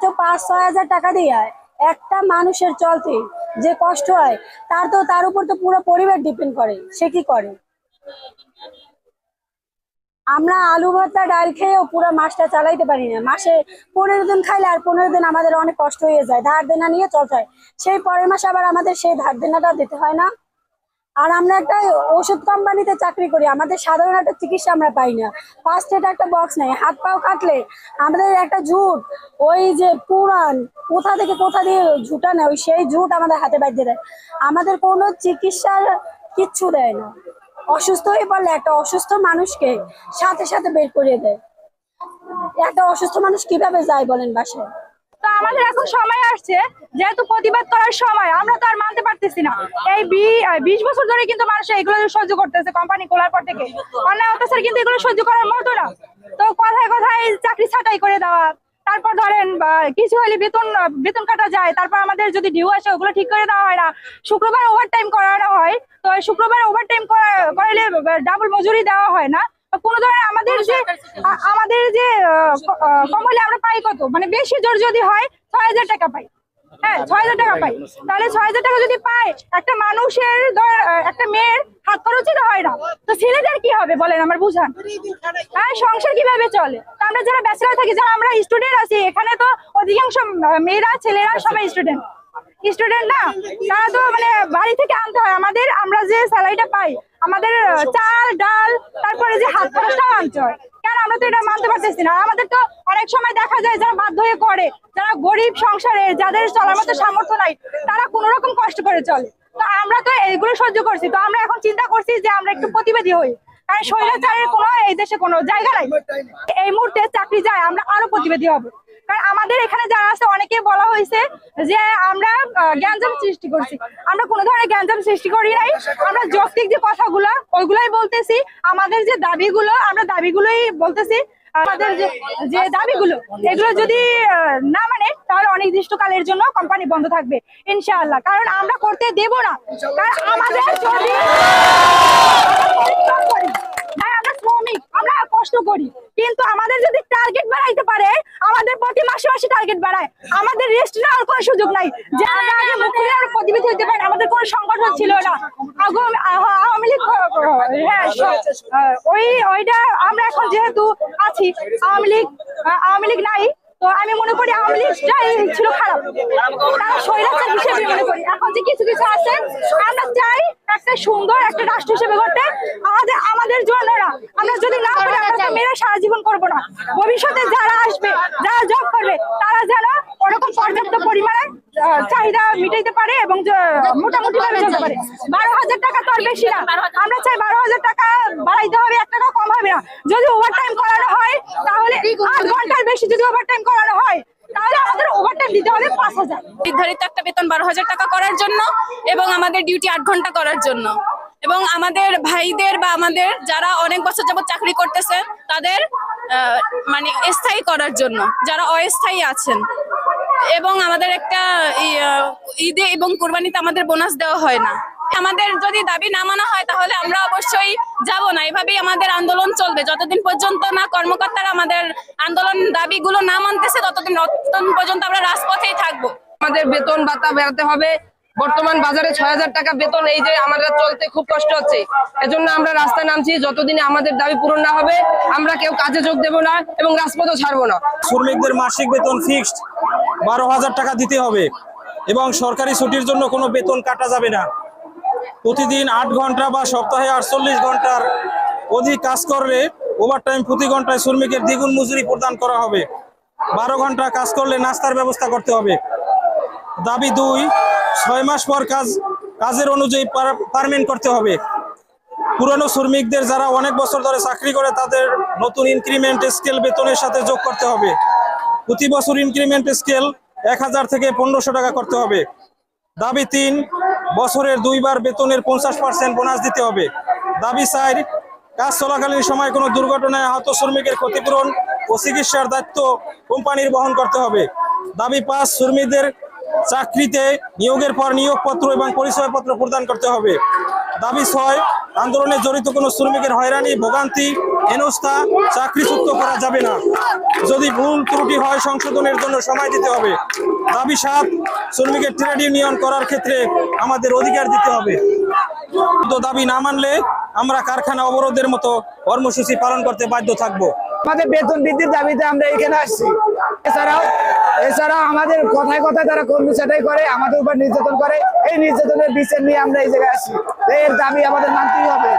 মাত্র পাঁচ, ছয় হাজার টাকা দিয়ে একটা মানুষের চলতে যে কষ্ট হয়, তার তো, তার উপর তো পুরো পরিবার ডিপেন্ড করে। সে কি করে? আমরা আলু ভর্তা, ডাল খেয়েও পুরো মাসটা চালাইতে পারি না। মাসে পনেরো দিন খাইলে আর পনেরো দিন আমাদের অনেক কষ্ট হয়ে যায়। ধার দেনা নিয়ে চলতে হয়। সেই পরের মাসে আবার আমাদের সেই ধার দেনাটা দিতে হয় না। আর আমরা একটা ওষুধ কোম্পানিতে চাকরি করি। আমাদের সাধারণ একটা চিকিৎসা আমরা পাই না। ফার্স্ট এটা একটা বক্স নেই। হাত পাও কাটলে আমাদের একটা ঝুট, ওই যে পুরান, কোথা থেকে কোথা দিয়ে ঝুটা নেয়, ওই সেই ঝুট আমাদের হাতে বাইতে দেয়। আমাদের কোনো চিকিৎসার কিচ্ছু দেয় না। অসুস্থ হয়ে পড়লে একটা অসুস্থ মানুষকে সাথে সাথে বের করে দেয়। একটা অসুস্থ মানুষ কীভাবে যায় বলেন বাসায়? তো আমাদের এখন সময় আসছে, যেহেতু প্রতিবাদ করার সময়, আমরা তো আর মানতে পারতেছি না। এই বিশ বছর ধরে কিন্তু মানুষ এগুলো সহ্য করতেছে কোম্পানি খোলার পর থেকে। অন্যায় অত্যাচার কিন্তু এগুলো সহ্য করার মতো না। তো কথায় কথায় চাকরি ছাঁটাই করে দেওয়া, তারপর ধরেন কিছু হলে বেতন বেতন কাটা যায়, তারপর আমাদের যদি ডিউ আসে, ওগুলো ঠিক করে দেওয়া হয় না। শুক্রবার ওভার টাইম করানো হয়, তো শুক্রবার ওভার টাইম করাইলে ডাবল মজুরি দেওয়া হয় না। কোনো ধরনের আমাদের যে আমাদের যে আহ, ক- আহ, কম হলে আমরা পাই কত? মানে বেশি জোর যদি হয় ছয় হাজার টাকা পাই। হ্যাঁ ছয় হাজার টাকা পাই তাহলে ছয় হাজার টাকা যদি পাই একটা মানুষের ধর, একটা মেয়ের হাত খরচই তো হয় না। তো ছেলেদের কি হবে বলেন আমার বুঝান। হ্যাঁ সংসার কীভাবে চলে? আমরা যারা ব্যাচেলার থাকি যারা আমরা স্টুডেন্ট আছি এখানে তো অধিকাংশ মেয়েরা ছেলেরা সবাই স্টুডেন্ট স্টুডেন্ট না তারা তো মানে বাড়ি থেকে আনতে হয়। আমাদের আমরা যে স্যালারিটা পাই আমাদের চাল, ডাল, তারপরে যে হাত খরচটাও আনতে হয় কেন আমরা তো এটা মানতে পারতেছি না? আমাদের তো অনেক সময় দেখা যায় যারা বাধ্য হয়ে করে, যারা গরিব সংসারে, যাদের চলার মতো সামর্থ্য নাই, তারা কোনো রকম কষ্ট করে চলে। তো আমরা তো এইগুলো সহ্য করছি। তো আমরা এখন চিন্তা করছি যে আমরা একটু প্রতিবাদী হই। কারণ স্বৈরাচারের কোনো এই দেশে কোনো জায়গা নাই। এই মুহূর্তে চাকরি যায়, আমরা আরও প্রতিবাদী হব। কারণ আমাদের এখানে যারা আছে, অনেকে বলা হয়েছে যে আমরা গ্যাঞ্জাম সৃষ্টি করছি। আমরা কোনো ধরনের গ্যাঞ্জাম সৃষ্টি করি নাই। আমরা যৌক্তিক যে কথাগুলো, ওইগুলাই বলতেছি। আমাদের যে দাবিগুলো, আমরা দাবিগুলোই বলতেছি। আমাদের যে যে দাবিগুলো, এগুলো যদি না মানে তাহলে অনির্দিষ্টকালের জন্য কোম্পানি বন্ধ থাকবে। ইনশাআল্লাহ। কারণ আমরা করতে দেব না। কারণ আমাদের যদি হ্যাঁ শ্রমিক আমরা কষ্ট করি। কিন্তু আমাদের যদি টার্গেট বাড়াইতে পারে, আমাদের প্রতি মাসে মাসে টার্গেট বাড়ায়। আমাদের রেস্ট নেওয়ার কোনো সুযোগ নাই। যে আমরা আগে মুখে আর প্রতিবিধ হইতে পারি আমাদের কোনো সংগঠন ছিল না। আওয়ামী লীগ হ্যাঁ ওই, ওইটা আমরা এখন যেহেতু আছি, আওয়ামী লীগ আওয়ামী লীগ নাই তো আমি মনে করি আওয়ামী লীগটাই ছিল খারাপ। তারা স্বৈরাচার হিসেবে মনে করি। এখন যে কিছু কিছু আছে, আমরা চাই একটা সুন্দর একটা রাষ্ট্র হিসেবে গড়তে আমাদের আমাদের জন্যরা আমরা যদি না পারি আমরা তো মেয়েরা সারা জীবন করব না। ভবিষ্যতে যারা আসবে, যারা জব করবে, তারা যেন ওরকম পর্যাপ্ত পরিমাণে চাহিদা মিটাইতে পারে এবং মোটামুটি ভাবে চলতে পারে। বারো হাজার টাকা তো আর বেশি না। আমরা চাই বারো হাজার টাকা বাড়াইতে হবে এক টাকা কম হবে না। যদি ওভার টাইম করানো হয়, তাহলে আট ঘণ্টার বেশি যদি ওভার টাইম করানো হয়, তাহলে আমাদের ওভার দিতে হবে পাঁচ হাজার। নির্ধারিত একটা বেতন বারো হাজার টাকা করার জন্য এবং আমাদের ডিউটি আট ঘণ্টা করার জন্য। এবং আমাদের ভাইদের বা আমাদের যারা অনেক বছর যাবত চাকরি করতেছে তাদের মানে স্থায়ী করার জন্য, যারা অস্থায়ী আছেন। এবং আমাদের একটা ই- ঈদে এবং কোরবানিতে আমাদের বোনাস দেওয়া হয় না। আমাদের যদি দাবি না মানা হয়, তাহলে আমরা অবশ্যই যাব না। এভাবেই আমাদের আন্দোলন চলবে। যতদিন পর্যন্ত না কর্মকর্তারা আমাদের আন্দোলন দাবিগুলো না মানতেছে, ততদিন ততদিন পর্যন্ত আমরা রাজপথেই থাকব। আমাদের বেতন ভাতা বেড়াতে হবে বর্তমান বাজারে ছয় হাজার টাকা বেতন, এই যে আমাদের চলতে খুব কষ্ট হচ্ছে। এজন্য আমরা রাস্তায় নামছি, যতদিনে আমাদের দাবি পূরণ না হবে, আমরা কেউ কাজে যোগ দেব না এবং রাজপথও ছাড়বো না। শ্রমিকদের মাসিক বেতন ফিক্সড বারো হাজার টাকা দিতে হবে এবং সরকারি ছুটির জন্য কোনো বেতন কাটা যাবে না। প্রতিদিন আট ঘণ্টা বা সপ্তাহে আটচল্লিশ ঘণ্টার অধিক কাজ করলে ওভারটাইম প্রতি ঘন্টায় শ্রমিকের দ্বিগুণ মজুরি প্রদান করা হবে। বারো ঘণ্টা কাজ করলে নাস্তার ব্যবস্থা করতে হবে। দাবি দুই, ছয় মাস পর কাজ, কাজের অনুযায়ী পারমেন্ট করতে হবে। পুরনো শ্রমিকদের যারা অনেক বছর ধরে চাকরি করে, তাদের নতুন ইনক্রিমেন্ট স্কেল বেতনের সাথে যোগ করতে হবে। প্রতি বছর ইনক্রিমেন্ট স্কেল এক হাজার থেকে পনেরোশো টাকা করতে হবে। দাবি তিন বছরের দুইবার বেতনের পঞ্চাশ পার্সেন্ট বোনাস দিতে হবে। দাবি চার, কাজ চলাকালীন সময় কোনো দুর্ঘটনায় আহত শ্রমিকের ক্ষতিপূরণ ও চিকিৎসার দায়িত্ব কোম্পানির বহন করতে হবে। দাবি পাঁচ, শ্রমিকদের চাকরিতে নিয়োগের পর নিয়োগপত্র এবং পরিচয়পত্র প্রদান করতে হবে। দাবি ছয়, আন্দোলনে জড়িত কোনো শ্রমিকের হয়রানি, ভোগান্তি, হেনস্থা, চাকরিচ্যুত করা যাবে না। যদি ভুল ত্রুটি হয়, সংশোধনের জন্য সময় দিতে হবে। দাবি সাত, শ্রমিকের ট্রেড ইউনিয়ন করার ক্ষেত্রে আমাদের অধিকার দিতে হবে। দাবি না মানলে আমরা কারখানা অবরোধের মতো কর্মসূচি পালন করতে বাধ্য থাকব। আমাদের বেতন বৃদ্ধির দাবিতে আমরা এখানে আসছি। এছাড়াও এছাড়াও আমাদের কথায় কথায় তারা কর্মী সেটাই করে, আমাদের উপর নির্যাতন করে। এই নির্যাতনের বিচার নিয়ে আমরা এই জায়গায় আসি এর দাবি আমাদের মানতেই হবে।